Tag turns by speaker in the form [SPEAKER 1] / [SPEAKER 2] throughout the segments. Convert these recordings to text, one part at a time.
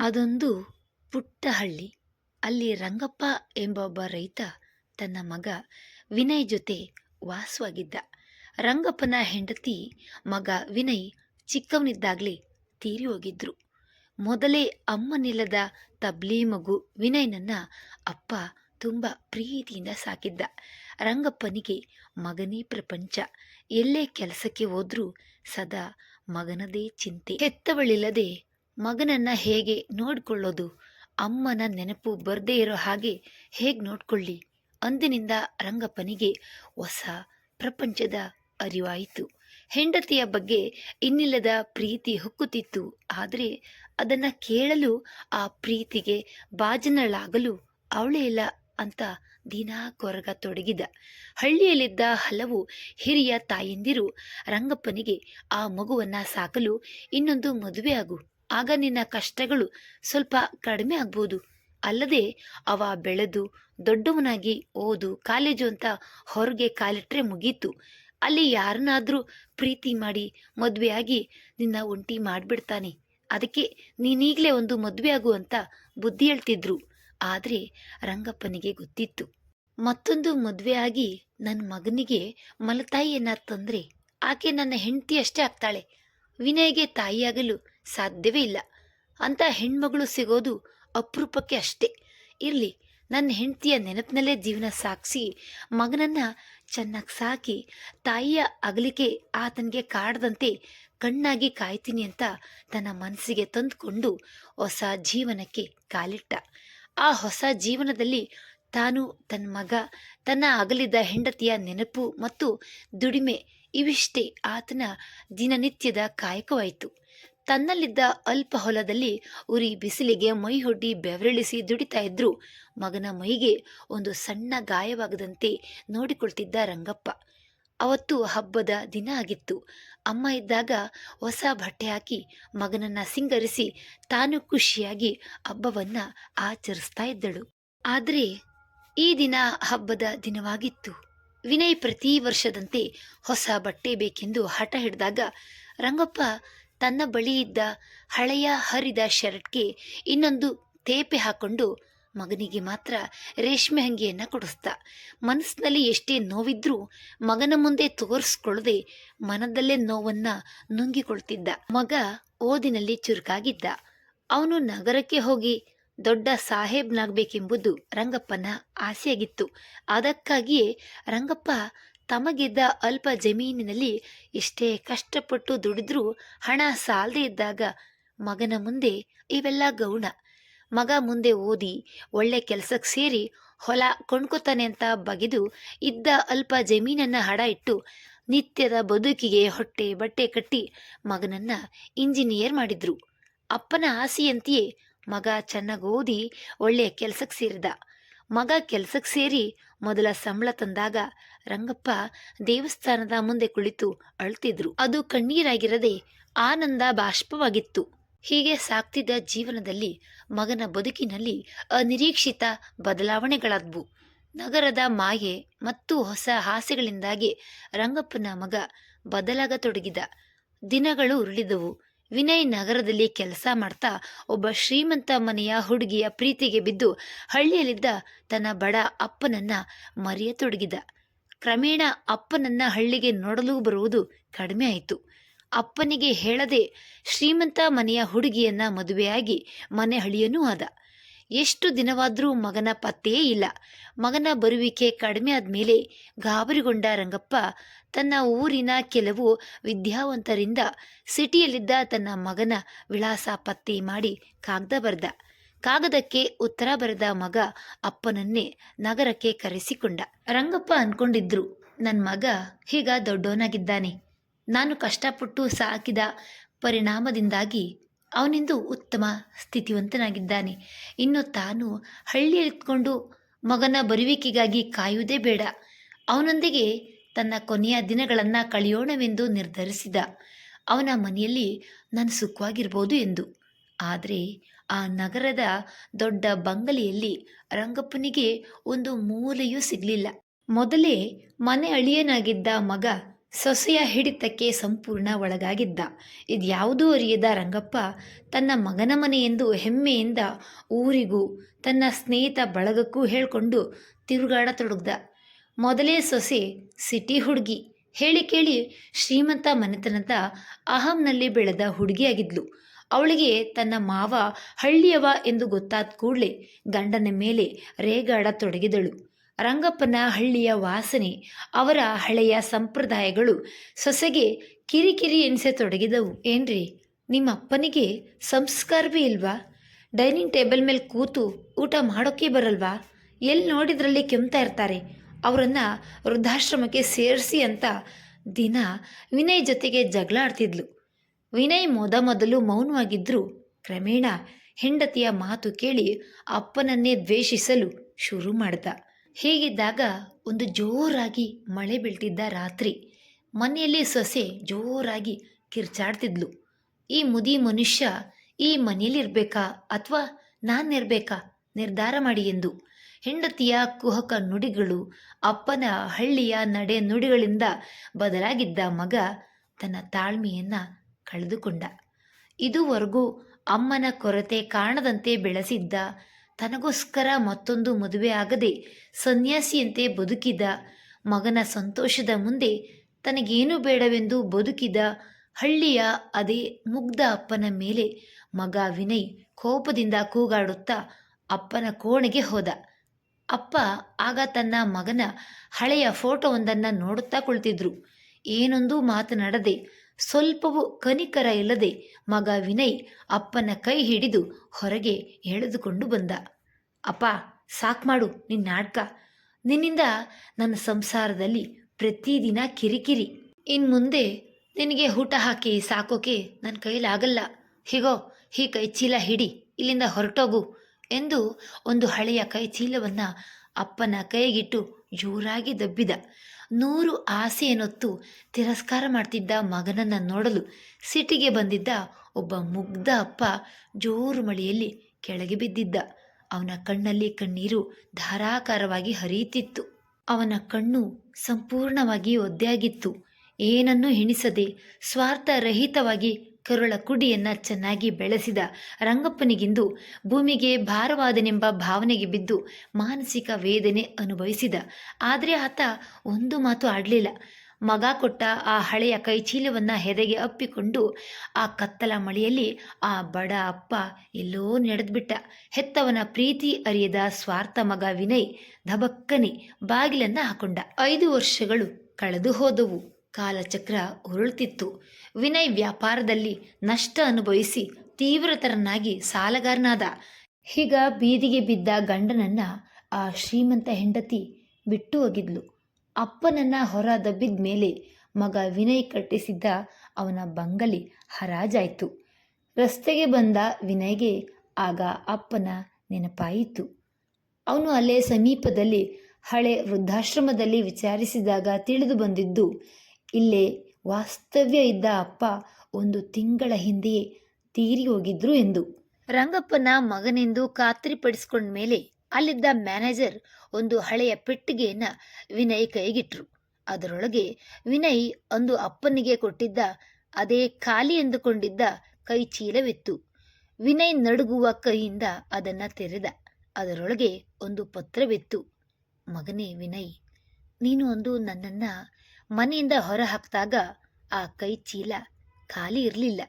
[SPEAKER 1] ಅದೊಂದು ಪುಟ್ಟ ಹಳ್ಳಿ ಅಲ್ಲಿ ರಂಗಪ್ಪ ಎಂಬ ಒಬ್ಬ ರೈತ ತನ್ನ ಮಗ ವಿನಯ್ ಜೊತೆ ವಾಸವಾಗಿದ್ದ. ರಂಗಪ್ಪನ ಹೆಂಡತಿ ಮಗ ವಿನಯ್ ಚಿಕ್ಕವನಿದ್ದಾಗಲೇ ತೀರಿ ಹೋಗಿದ್ರು ಮೊದಲೇ ಅಮ್ಮನಿಲ್ಲದ ತಬ್ಲಿ ಮಗು ವಿನಯ್ನನ್ನ ಅಪ್ಪ ತುಂಬ ಪ್ರೀತಿಯಿಂದ ಸಾಕಿದ್ದ. ರಂಗಪ್ಪನಿಗೆ ಮಗನೇ ಪ್ರಪಂಚ. ಎಲ್ಲೇ ಕೆಲಸಕ್ಕೆ ಹೋದ್ರೂ ಸದಾ ಮಗನದೇ ಚಿಂತೆ. ಹೆತ್ತವಳಿಲ್ಲದೆ ಮಗನನ್ನ ಹೇಗೆ ನೋಡಿಕೊಳ್ಳೋದು? ಅಮ್ಮನ ನೆನಪು ಬರ್ದೇ ಇರೋ ಹಾಗೆ ಹೇಗೆ ನೋಡಿಕೊಳ್ಳಿ? ಅಂದಿನಿಂದ ರಂಗಪ್ಪನಿಗೆ ಹೊಸ ಪ್ರಪಂಚದ ಅರಿವಾಯಿತು. ಹೆಂಡತಿಯ ಬಗ್ಗೆ ಇನ್ನಿಲ್ಲದ ಪ್ರೀತಿ ಹೊಕ್ಕುತ್ತಿತ್ತು. ಆದರೆ ಅದನ್ನು ಕೇಳಲು ಆ ಪ್ರೀತಿಗೆ ಬಾಜನಳಾಗಲು ಅವಳೇ ಇಲ್ಲ ಅಂತ ದಿನಾ ಕೊರಗ ತೊಡಗಿದ. ಹಳ್ಳಿಯಲ್ಲಿದ್ದ ಹಲವು ಹಿರಿಯ ತಾಯಂದಿರು ರಂಗಪ್ಪನಿಗೆ ಆ ಮಗುವನ್ನ ಸಾಕಲು ಇನ್ನೊಂದು ಮದುವೆ ಆಗು. ಆಗ ನಿನ್ನ ಕಷ್ಟಗಳು ಸ್ವಲ್ಪ ಕಡಿಮೆ ಆಗ್ಬೋದು. ಅಲ್ಲದೆ ಅವ ಬೆಳೆದು ದೊಡ್ಡವನಾಗಿ ಓದು ಕಾಲೇಜು ಅಂತ ಹೊರಗೆ ಕಾಲಿಟ್ರೆ ಮುಗೀತು. ಅಲ್ಲಿ ಯಾರನ್ನಾದರೂ ಪ್ರೀತಿ ಮಾಡಿ ಮದುವೆಯಾಗಿ ನಿನ್ನ ಒಂಟಿ ಮಾಡಿಬಿಡ್ತಾನೆ. ಅದಕ್ಕೆ ನೀನೀಗಲೇ ಒಂದು ಮದುವೆ ಆಗು ಅಂತ ಬುದ್ಧಿ ಹೇಳ್ತಿದ್ರು. ಆದರೆ ರಂಗಪ್ಪನಿಗೆ ಗೊತ್ತಿತ್ತು. ಮತ್ತೊಂದು ಮದುವೆ ಆಗಿ ನನ್ನ ಮಗನಿಗೆ ಮಲತಾಯಿಯನ್ನ ತಂದ್ರೆ ಆಕೆ ನನ್ನ ಹೆಂಡತಿ ಅಷ್ಟೇ ಆಗ್ತಾಳೆ. ವಿನಯ್ಗೆ ತಾಯಿಯಾಗಲು ಸಾಧ್ಯವೇ ಇಲ್ಲ. ಅಂತ ಹೆಣ್ಮಗಳು ಸಿಗೋದು ಅಪರೂಪಕ್ಕೆ ಅಷ್ಟೇ. ಇರಲಿ ನನ್ನ ಹೆಂಡತಿಯ ನೆನಪಿನಲ್ಲೇ ಜೀವನ ಸಾಗಿಸಿ, ಮಗನನ್ನ ಚೆನ್ನಾಗಿ ಸಾಕಿ, ತಾಯಿಯ ಅಗಲಿಕೆ ಆತನಿಗೆ ಕಾಡದಂತೆ ಕಣ್ಣಾಗಿ ಕಾಯ್ತೀನಿ ಅಂತ ತನ್ನ ಮನಸ್ಸಿಗೆ ತಂದುಕೊಂಡು ಹೊಸ ಜೀವನಕ್ಕೆ ಕಾಲಿಟ್ಟ. ಆ ಹೊಸ ಜೀವನದಲ್ಲಿ ತಾನು ತನ್ನ ಮಗ, ತನ್ನ ಅಗಲಿದ ಹೆಂಡತಿಯ ನೆನಪು ಮತ್ತು ದುಡಿಮೆ ಇವಿಷ್ಟೇ ಆತನ ದಿನನಿತ್ಯದ ಕಾಯಕವಾಯಿತು. ತನ್ನಲ್ಲಿದ್ದ ಅಲ್ಪ ಹೊಲದಲ್ಲಿ ಉರಿ ಬಿಸಿಲಿಗೆ ಮೈಹೊಡ್ಡಿ ಬೆವರಿಳಿಸಿ ದುಡಿತಾ ಇದ್ರು. ಮಗನ ಮೈಗೆ ಒಂದು ಸಣ್ಣ ಗಾಯವಾಗದಂತೆ ನೋಡಿಕೊಳ್ತಿದ್ದ ರಂಗಪ್ಪ. ಅವತ್ತು ಹಬ್ಬದ ದಿನ ಆಗಿತ್ತು. ಅಮ್ಮ ಇದ್ದಾಗ ಹೊಸ ಬಟ್ಟೆ ಹಾಕಿ ಮಗನನ್ನ ಸಿಂಗರಿಸಿ ತಾನು ಖುಷಿಯಾಗಿ ಹಬ್ಬವನ್ನ ಆಚರಿಸ್ತಾ ಇದ್ದಳು. ಆದರೆ ಈ ದಿನ ಹಬ್ಬದ ದಿನವಾಗಿತ್ತು. ವಿನಯ್ ಪ್ರತಿ ವರ್ಷದಂತೆ ಹೊಸ ಬಟ್ಟೆ ಬೇಕೆಂದು ಹಠ ಹಿಡಿದಾಗ ರಂಗಪ್ಪ ತನ್ನ ಬಳಿ ಇದ್ದ ಹಳೆಯ ಹರಿದ ಶರ್ಟ್ಗೆ ಇನ್ನೊಂದು ತೇಪೆ ಹಾಕೊಂಡು ಮಗನಿಗೆ ಮಾತ್ರ ರೇಷ್ಮೆ ಅಂಗಿಯನ್ನ ಕೊಡಿಸ್ದ ಮನಸ್ಸಿನಲ್ಲಿ ಎಷ್ಟೇ ನೋವಿದ್ರೂ ಮಗನ ಮುಂದೆ ತೋರಿಸ್ಕೊಳ್ಳದೆ ಮನದಲ್ಲೇ ನೋವನ್ನ ನುಂಗಿಕೊಳ್ತಿದ್ದ. ಮಗ ಓದಿನಲ್ಲಿ ಚುರುಕಾಗಿದ್ದ. ಅವನು ನಗರಕ್ಕೆ ಹೋಗಿ ದೊಡ್ಡ ಸಾಹೇಬ್ನಾಗಬೇಕೆಂಬುದು ರಂಗಪ್ಪನ ಆಸೆಯಾಗಿತ್ತು. ಅದಕ್ಕಾಗಿಯೇ ರಂಗಪ್ಪ ತಮಗಿದ್ದ ಅಲ್ಪ ಜಮೀನಿನಲ್ಲಿ ಎಷ್ಟೇ ಕಷ್ಟಪಟ್ಟು ದುಡಿದ್ರೂ ಹಣ ಸಾಲದೇ ಇದ್ದಾಗ ಮಗನ ಮುಂದೆ ಇವೆಲ್ಲ ಗೌಣ. ಮಗ ಮುಂದೆ ಓದಿ, ಒಳ್ಳೆ ಕೆಲಸಕ್ಕೆ ಸೇರಿ ಹೊಲ ಕೊಂಡ್ಕೊತಾನೆ ಅಂತ ಬಗೆದು ಇದ್ದ ಅಲ್ಪ ಜಮೀನನ್ನ ಹಡ ಇಟ್ಟು ನಿತ್ಯದ ಬದುಕಿಗೆ ಹೊಟ್ಟೆ ಬಟ್ಟೆ ಕಟ್ಟಿ ಮಗನನ್ನ ಇಂಜಿನಿಯರ್ ಮಾಡಿದ್ರು. ಅಪ್ಪನ ಆಸೆಯಂತೆಯೇ ಮಗ ಚೆನ್ನಾಗಿ ಓದಿ ಒಳ್ಳೆಯ ಕೆಲಸಕ್ಕೆ ಸೇರಿದ. ಮಗ ಕೆಲಸಕ್ಕೆ ಸೇರಿ ಮೊದಲ ಸಂಬಳ ತಂದಾಗ ರಂಗಪ್ಪ ದೇವಸ್ಥಾನದ ಮುಂದೆ ಕುಳಿತು ಅಳ್ತಿದ್ರು. ಅದು ಕಣ್ಣೀರಾಗಿರದೆ ಆನಂದ ಬಾಷ್ಪವಾಗಿತ್ತು. ಹೀಗೆ ಸಾಕ್ತಿದ್ದ ಜೀವನದಲ್ಲಿ ಮಗನ ಬದುಕಿನಲ್ಲಿ ಅನಿರೀಕ್ಷಿತ ಬದಲಾವಣೆಗಳಾದ್ವು. ನಗರದ ಮಾಯೆ ಮತ್ತು ಹೊಸ ಹಾಸೆಗಳಿಂದಾಗಿ ರಂಗಪ್ಪನ ಮಗ ಬದಲಾಗತೊಡಗಿದ. ದಿನಗಳು ಉರುಳಿದವು. ವಿನಯ್ ನಗರದಲ್ಲಿ ಕೆಲಸ ಮಾಡ್ತಾ ಒಬ್ಬ ಶ್ರೀಮಂತ ಮನೆಯ ಹುಡುಗಿಯ ಪ್ರೀತಿಗೆ ಬಿದ್ದು ಹಳ್ಳಿಯಲ್ಲಿದ್ದ ತನ್ನ ಬಡ ಅಪ್ಪನನ್ನ ಮರೆಯತೊಡಗಿದ. ಕ್ರಮೇಣ ಅಪ್ಪನನ್ನ ಹಳ್ಳಿಗೆ ನೋಡಲು ಬರುವುದು ಕಡಿಮೆ ಆಯಿತು. ಅಪ್ಪನಿಗೆ ಹೇಳದೆ ಶ್ರೀಮಂತ ಮನೆಯ ಹುಡುಗಿಯನ್ನ ಮದುವೆಯಾಗಿ ಮನೆ ಹಳಿಯನೂ ಆದ. ಎಷ್ಟು ದಿನವಾದರೂ ಮಗನ ಪತ್ತೆಯೇ ಇಲ್ಲ. ಮಗನ ಬರುವಿಕೆ ಕಡಿಮೆ ಆದಮೇಲೆ ಗಾಬರಿಗೊಂಡ ರಂಗಪ್ಪ ತನ್ನ ಊರಿನ ಕೆಲವು ವಿದ್ಯಾವಂತರಿಂದ ಸಿಟಿಯಲ್ಲಿದ್ದ ತನ್ನ ಮಗನ ವಿಳಾಸ ಪತ್ತೆ ಮಾಡಿ ಕಾಗದ ಬರೆದ. ಕಾಗದಕ್ಕೆ ಉತ್ತರ ಬರೆದ ಮಗ ಅಪ್ಪನನ್ನೇ ನಗರಕ್ಕೆ ಕರೆಸಿಕೊಂಡ. ರಂಗಪ್ಪ ಅನ್ಕೊಂಡಿದ್ರು ನನ್ನ ಮಗ ಹೀಗ ದೊಡ್ಡವನಾಗಿದ್ದಾನೆ. ನಾನು ಕಷ್ಟಪಟ್ಟು ಸಾಕಿದ ಪರಿಣಾಮದಿಂದಾಗಿ ಅವನಿಂದು ಉತ್ತಮ ಸ್ಥಿತಿವಂತನಾಗಿದ್ದಾನೆ. ಇನ್ನು ತಾನು ಹಳ್ಳಿಯಲ್ಲಿತ್ಕೊಂಡು ಮಗನ ಬರುವಿಕೆಗಾಗಿ ಕಾಯುವುದೇ ಬೇಡ. ಅವನೊಂದಿಗೆ ತನ್ನ ಕೊನೆಯ ದಿನಗಳನ್ನು ಕಳೆಯೋಣವೆಂದು ನಿರ್ಧರಿಸಿದ. ಅವನ ಮನೆಯಲ್ಲಿ ನಾನು ಸುಖವಾಗಿರ್ಬೋದು ಎಂದು. ಆದರೆ ಆ ನಗರದ ದೊಡ್ಡ ಬಂಗಲೆಯಲ್ಲಿ ರಂಗಪ್ಪನಿಗೆ ಒಂದು ಮೂಲೆಯೂ ಸಿಗಲಿಲ್ಲ. ಮೊದಲೇ ಮನೆ ಅಳಿಯನಾಗಿದ್ದ ಮಗ ಸೊಸೆಯ ಹಿಡಿತಕ್ಕೆ ಸಂಪೂರ್ಣ ಒಳಗಾಗಿದ್ದ. ಇದ್ಯಾವುದೂ ಅರಿಯದ ರಂಗಪ್ಪ ತನ್ನ ಮಗನ ಮನೆಯೆಂದು ಹೆಮ್ಮೆಯಿಂದ ಊರಿಗೂ ತನ್ನ ಸ್ನೇಹಿತ ಬಳಗಕ್ಕೂ ಹೇಳ್ಕೊಂಡು ತಿರುಗಾಡತೊಡಗ್ದ. ಮೊದಲೇ ಸೊಸೆ ಸಿಟಿ ಹುಡುಗಿ ಹೇಳಿ ಕೇಳಿ ಶ್ರೀಮಂತ ಮನೆತನದ ಅಹಂನಲ್ಲಿ ಬೆಳೆದ ಹುಡುಗಿಯಾಗಿದ್ಲು. ಅವಳಿಗೆ ತನ್ನ ಮಾವ ಹಳ್ಳಿಯವ ಎಂದು ಗೊತ್ತಾದ ಕೂಡಲೇ ಗಂಡನ ಮೇಲೆ ರೇಗಾಡತೊಡಗಿದಳು ರಂಗಪ್ಪನ ಹಳ್ಳಿಯ ವಾಸನೆ, ಅವರ ಹಳೆಯ ಸಂಪ್ರದಾಯಗಳು ಸೊಸೆಗೆ ಕಿರಿಕಿರಿ ಎನಿಸತೊಡಗಿದವು ಏನ್ರಿ ನಿಮ್ಮ ಅಪ್ಪನಿಗೆ ಸಂಸ್ಕಾರವೇ ಇಲ್ವಾ? ಡೈನಿಂಗ್ ಟೇಬಲ್ ಮೇಲೆ ಕೂತು ಊಟ ಮಾಡೋಕ್ಕೆ ಬರಲ್ವಾ? ಎಲ್ಲಿ ನೋಡಿದ್ರಲ್ಲಿ ಕೆಮ್ತಾ ಇರ್ತಾರೆ? ಅವರನ್ನು ವೃದ್ಧಾಶ್ರಮಕ್ಕೆ ಸೇರಿಸಿ ಅಂತ ದಿನ ವಿನಯ್ ಜೊತೆಗೆ ಜಗಳ ಆಡ್ತಿದ್ಲು ವಿನಯ್ ಮೊದ ಮೊದಲು ಮೌನವಾಗಿದ್ದರೂ ಕ್ರಮೇಣ ಹೆಂಡತಿಯ ಮಾತು ಕೇಳಿ ಅಪ್ಪನನ್ನೇ ದ್ವೇಷಿಸಲು ಶುರು ಮಾಡ್ದ. ಹೀಗಿದ್ದಾಗ ಒಂದು ಜೋರಾಗಿ ಮಳೆ ಬೀಳ್ತಿದ್ದ ರಾತ್ರಿ. ಮನೆಯಲ್ಲಿ ಸೊಸೆ ಜೋರಾಗಿ ಕಿರ್ಚಾಡ್ತಿದ್ಲು. ಈ ಮುದಿ ಮನುಷ್ಯ ಈ ಮನೆಯಲ್ಲಿರ್ಬೇಕಾ ಅಥವಾ ನಾನಿರ್ಬೇಕಾ ನಿರ್ಧಾರ ಮಾಡಿ ಎಂದು. ಹೆಂಡತಿಯ ಕುಹಕ ನುಡಿಗಳು, ಅಪ್ಪನ ಹಳ್ಳಿಯ ನಡೆ ನುಡಿಗಳಿಂದ ಬದಲಾಗಿದ್ದ ಮಗ ತನ್ನ ತಾಳ್ಮೆಯನ್ನ ಕಳೆದುಕೊಂಡ. ಇದುವರೆಗೂ ಅಮ್ಮನ ಕೊರತೆ ಕಾಣದಂತೆ ಬೆಳೆಸಿದ್ದ, ತನಗೋಸ್ಕರ ಮತ್ತೊಂದು ಮದುವೆ ಆಗದೆ ಸನ್ಯಾಸಿಯಂತೆ ಬದುಕಿದ ಮಗನ ಸಂತೋಷದ ಮುಂದೆ ತನಗೇನು ಬೇಡವೆಂದು ಬದುಕಿದ ಹಳ್ಳಿಯ ಅದೇ ಮುಗ್ಧ ಅಪ್ಪನ ಮೇಲೆ ಮಗ ವಿನಯ್ ಕೋಪದಿಂದ ಕೂಗಾಡುತ್ತಾ ಅಪ್ಪನ ಕೋಣೆಗೆ ಹೋದ. ಅಪ್ಪ ಆಗ ತನ್ನ ಮಗನ ಹಳೆಯ ಫೋಟೋವೊಂದನ್ನು ನೋಡುತ್ತಾ ಕುಳಿತಿದ್ರು. ಏನೊಂದು ಮಾತನಾಡದೆ ಸ್ವಲ್ಪವೂ ಕನಿಕರ ಇಲ್ಲದೆ ಮಗ ವಿನಯ್ ಅಪ್ಪನ ಕೈ ಹಿಡಿದು ಹೊರಗೆ ಎಳೆದುಕೊಂಡು ಬಂದ. ಅಪ್ಪ, ಸಾಕ್ ಮಾಡು ನಿನ್ನ ನಾಟಕ. ನಿನ್ನಿಂದ ನನ್ನ ಸಂಸಾರದಲ್ಲಿ ಪ್ರತಿದಿನ ಕಿರಿಕಿರಿ. ಇನ್ನು ಮುಂದೆ ನಿನಗೆ ಊಟ ಹಾಕಿ ಸಾಕೋಕೆ ನನ್ನ ಕೈಲಾಗಲ್ಲ. ಹೀಗೋ, ಈ ಕೈ ಚೀಲ ಹಿಡಿ, ಇಲ್ಲಿಂದ ಹೊರಟೋಗು ಎಂದು ಒಂದು ಹಳೆಯ ಕೈ ಚೀಲವನ್ನು ಅಪ್ಪನ ಕೈಗಿಟ್ಟು ಜೋರಾಗಿ ದಬ್ಬಿದ. ನೂರು ಆಸೆಯನ್ನೊತ್ತು ತಿರಸ್ಕಾರ ಮಾಡ್ತಿದ್ದ ಮಗನನ್ನು ನೋಡಲು ಸಿಟಿಗೆ ಬಂದಿದ್ದ ಒಬ್ಬ ಮುಗ್ಧ ಅಪ್ಪ ಜೋರು ಮಳೆಯಲ್ಲಿ ಕೆಳಗೆ ಬಿದ್ದಿದ್ದ. ಅವನ ಕಣ್ಣಲ್ಲಿ ಕಣ್ಣೀರು ಧಾರಾಕಾರವಾಗಿ ಹರಿಯುತ್ತಿತ್ತು. ಅವನ ಕಣ್ಣು ಸಂಪೂರ್ಣವಾಗಿ ಒದ್ದೆಯಾಗಿತ್ತು. ಏನನ್ನೂ ಎಣಿಸದೆ ಸ್ವಾರ್ಥರಹಿತವಾಗಿ ಕರುಳ ಕುಡಿಯನ್ನ ಚೆನ್ನಾಗಿ ಬೆಳೆಸಿದ ರಂಗಪ್ಪನಿಗಿಂದು ಭೂಮಿಗೆ ಭಾರವಾದನೆಂಬ ಭಾವನೆಗೆ ಬಿದ್ದು ಮಾನಸಿಕ ವೇದನೆ ಅನುಭವಿಸಿದ. ಆದರೆ ಆತ ಒಂದು ಮಾತು ಆಡಲಿಲ್ಲ. ಮಗ ಕೊಟ್ಟ ಆ ಹಳೆಯ ಕೈಚೀಲವನ್ನು ಹೆದೆಗೆ ಅಪ್ಪಿಕೊಂಡು ಆ ಕತ್ತಲ ಮಳೆಯಲ್ಲಿ ಆ ಬಡ ಅಪ್ಪ ಎಲ್ಲೋ ನಡೆದ್ಬಿಟ್ಟ. ಹೆತ್ತವನ ಪ್ರೀತಿ ಅರಿಯದ ಸ್ವಾರ್ಥ ಮಗ ವಿನಯ್ ಧಬಕ್ಕನೆ ಬಾಗಿಲನ್ನು ಹಾಕೊಂಡ. ಐದು ವರ್ಷಗಳು ಕಳೆದು ಹೋದವು. ಕಾಲಚಕ್ರ ಉರುಳ್ತಿತ್ತು. ವಿನಯ್ ವ್ಯಾಪಾರದಲ್ಲಿ ನಷ್ಟ ಅನುಭವಿಸಿ ತೀವ್ರತರನಾಗಿ ಸಾಲಗಾರನಾದ. ಹೀಗ ಬೀದಿಗೆ ಬಿದ್ದ ಗಂಡನನ್ನ ಆ ಶ್ರೀಮಂತ ಹೆಂಡತಿ ಬಿಟ್ಟು ಹೋಗಿದ್ಲು. ಅಪ್ಪನನ್ನ ಹೊರ ದಬ್ಬಿದ ಮೇಲೆ ಮಗ ವಿನಯ್ ಕಟ್ಟಿಸಿದ್ದ ಅವನ ಬಂಗಲಿ ಹರಾಜಾಯಿತು. ರಸ್ತೆಗೆ ಬಂದ ವಿನಯ್ಗೆ ಆಗ ಅಪ್ಪನ ನೆನಪಾಯಿತು. ಅವನು ಅಲ್ಲೇ ಸಮೀಪದಲ್ಲಿ ಹಳೆ ವೃದ್ಧಾಶ್ರಮದಲ್ಲಿ ವಿಚಾರಿಸಿದಾಗ ತಿಳಿದು ಬಂದಿದ್ದು ಇಲ್ಲೇ ವಾಸ್ತವ್ಯ ಇದ್ದ ಅಪ್ಪ ಒಂದು ತಿಂಗಳ ಹಿಂದೆಯೇ ತೀರಿ ಹೋಗಿದ್ರು ಎಂದು. ರಂಗಪ್ಪನ ಮಗನೆಂದು ಖಾತ್ರಿಪಡಿಸಿಕೊಂಡ ಮೇಲೆ ಅಲ್ಲಿದ್ದ ಮ್ಯಾನೇಜರ್ ಒಂದು ಹಳೆಯ ಪೆಟ್ಟಿಗೆಯನ್ನ ವಿನಯ್ ಕೈಗಿಟ್ರು. ಅದರೊಳಗೆ ವಿನಯ್ ಅಂದು ಅಪ್ಪನಿಗೆ ಕೊಟ್ಟಿದ್ದ ಅದೇ ಖಾಲಿ ಎಂದುಕೊಂಡಿದ್ದ ಕೈ ಚೀಲವಿತ್ತು. ವಿನಯ್ ನಡುಗುವ ಕೈಯಿಂದ ಅದನ್ನ ತೆರೆದ. ಅದರೊಳಗೆ ಒಂದು ಪತ್ರವಿತ್ತು. ಮಗನೇ ವಿನಯ್, ನೀನು ಒಂದು ನನ್ನನ್ನ ಮನೆಯಿಂದ ಹೊರ ಹಾಕಿದಾಗ ಆ ಕೈ ಚೀಲ ಖಾಲಿ ಇರಲಿಲ್ಲ.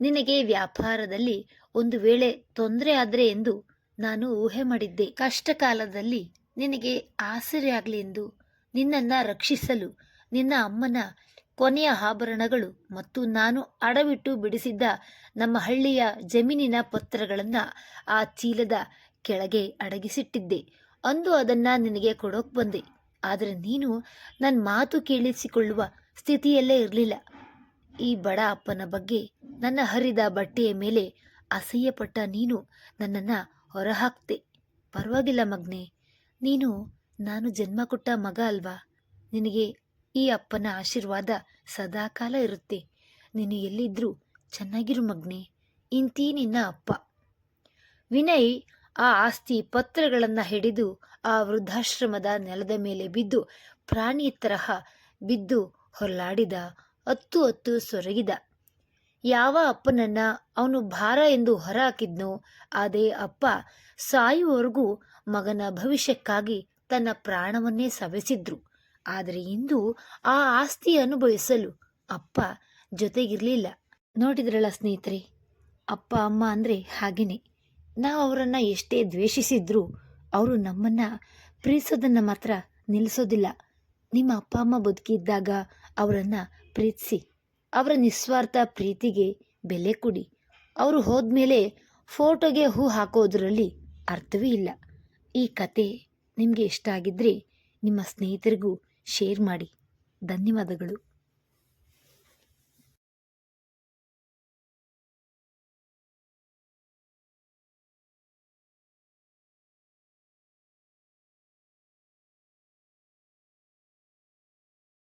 [SPEAKER 1] ನಿನಗೆ ವ್ಯಾಪಾರದಲ್ಲಿ ಒಂದು ವೇಳೆ ತೊಂದರೆ ಆದರೆ ಎಂದು ನಾನು ಊಹೆ ಮಾಡಿದ್ದೆ. ಕಷ್ಟ ಕಾಲದಲ್ಲಿ ನಿನಗೆ ಆಸರೆ ಆಗಲಿ ಎಂದು ನಿನ್ನನ್ನು ರಕ್ಷಿಸಲು ನಿನ್ನ ಅಮ್ಮನ ಕೊನೆಯ ಆಭರಣಗಳು ಮತ್ತು ನಾನು ಅಡವಿಟ್ಟು ಬಿಡಿಸಿದ್ದ ನಮ್ಮ ಹಳ್ಳಿಯ ಜಮೀನಿನ ಪತ್ರಗಳನ್ನು ಆ ಚೀಲದ ಕೆಳಗೆ ಅಡಗಿಸಿಟ್ಟಿದ್ದೆ. ಅಂದು ಅದನ್ನು ನಿನಗೆ ಕೊಡೋಕೆ ಬಂದೆ. ಆದರೆ ನೀನು ನನ್ನ ಮಾತು ಕೇಳಿಸಿಕೊಳ್ಳುವ ಸ್ಥಿತಿಯಲ್ಲೇ ಇರಲಿಲ್ಲ. ಈ ಬಡ ಅಪ್ಪನ ಬಗ್ಗೆ ನನ್ನ ಹರಿದ ಬಟ್ಟೆಯ ಮೇಲೆ ಅಸಹ್ಯಪಟ್ಟ ನೀನು ನನ್ನನ್ನು ಹೊರಹಾಕ್ತೆ ಪರವಾಗಿಲ್ಲ ಮಗ್ನೆ. ನೀನು, ನಾನು ಜನ್ಮ ಕೊಟ್ಟ ಮಗ ಅಲ್ವಾ? ನಿನಗೆ ಈ ಅಪ್ಪನ ಆಶೀರ್ವಾದ ಸದಾಕಾಲ ಇರುತ್ತೆ. ನೀನು ಎಲ್ಲಿದ್ದರೂ ಚೆನ್ನಾಗಿರು ಮಗ್ನೆ. ಇಂತೀ ನಿನ್ನ ಅಪ್ಪ. ವಿನಯ್ ಆ ಆಸ್ತಿ ಪತ್ರಗಳನ್ನು ಹಿಡಿದು ಆ ವೃದ್ಧಾಶ್ರಮದ ನೆಲದ ಮೇಲೆ ಬಿದ್ದು ಪ್ರಾಣಿ ತರಹ ಬಿದ್ದು ಹೊರಲಾಡಿದ ಹತ್ತು ಹತ್ತು ಸೊರಗಿದ. ಯಾವ ಅಪ್ಪನನ್ನ ಅವನು ಭಾರ ಎಂದು ಹೊರಹಾಕಿದ್ನೋ, ಅದೇ ಅಪ್ಪ ಸಾಯುವವರೆಗೂ ಮಗನ ಭವಿಷ್ಯಕ್ಕಾಗಿ ತನ್ನ ಪ್ರಾಣವನ್ನೇ ಸವೆಸಿದ್ರು. ಆದರೆ ಇಂದು ಆ ಆಸ್ತಿ ಅನುಭವಿಸಲು ಅಪ್ಪ ಜೊತೆಗಿರಲಿಲ್ಲ. ನೋಡಿದ್ರಲ್ಲ ಸ್ನೇಹಿತರೆ, ಅಪ್ಪ, ಅಮ್ಮ ಅಂದರೆ ಹಾಗೇನೆ. ನಾವು ಅವರನ್ನು ಎಷ್ಟೇ ದ್ವೇಷಿಸಿದ್ರೂ ಅವರು ನಮ್ಮನ್ನು ಪ್ರೀತಿಸೋದನ್ನು ಮಾತ್ರ ನಿಲ್ಲಿಸೋದಿಲ್ಲ ನಿಮ್ಮ ಅಪ್ಪ, ಅಮ್ಮ ಬದುಕಿದ್ದಾಗ ಅವರನ್ನು ಪ್ರೀತಿಸಿ, ಅವರ ನಿಸ್ವಾರ್ಥ ಪ್ರೀತಿಗೆ ಬೆಲೆ ಕೊಡಿ. ಅವರು ಹೋದ್ಮೇಲೆ ಫೋಟೋಗೆ ಹೂ ಹಾಕೋದ್ರಲ್ಲಿ ಅರ್ಥವೇ ಇಲ್ಲ. ಈ ಕತೆ ನಿಮಗೆ ಇಷ್ಟ ಆಗಿದ್ದರೆ ನಿಮ್ಮ ಸ್ನೇಹಿತರಿಗೂ ಶೇರ್ ಮಾಡಿ. ಧನ್ಯವಾದಗಳು.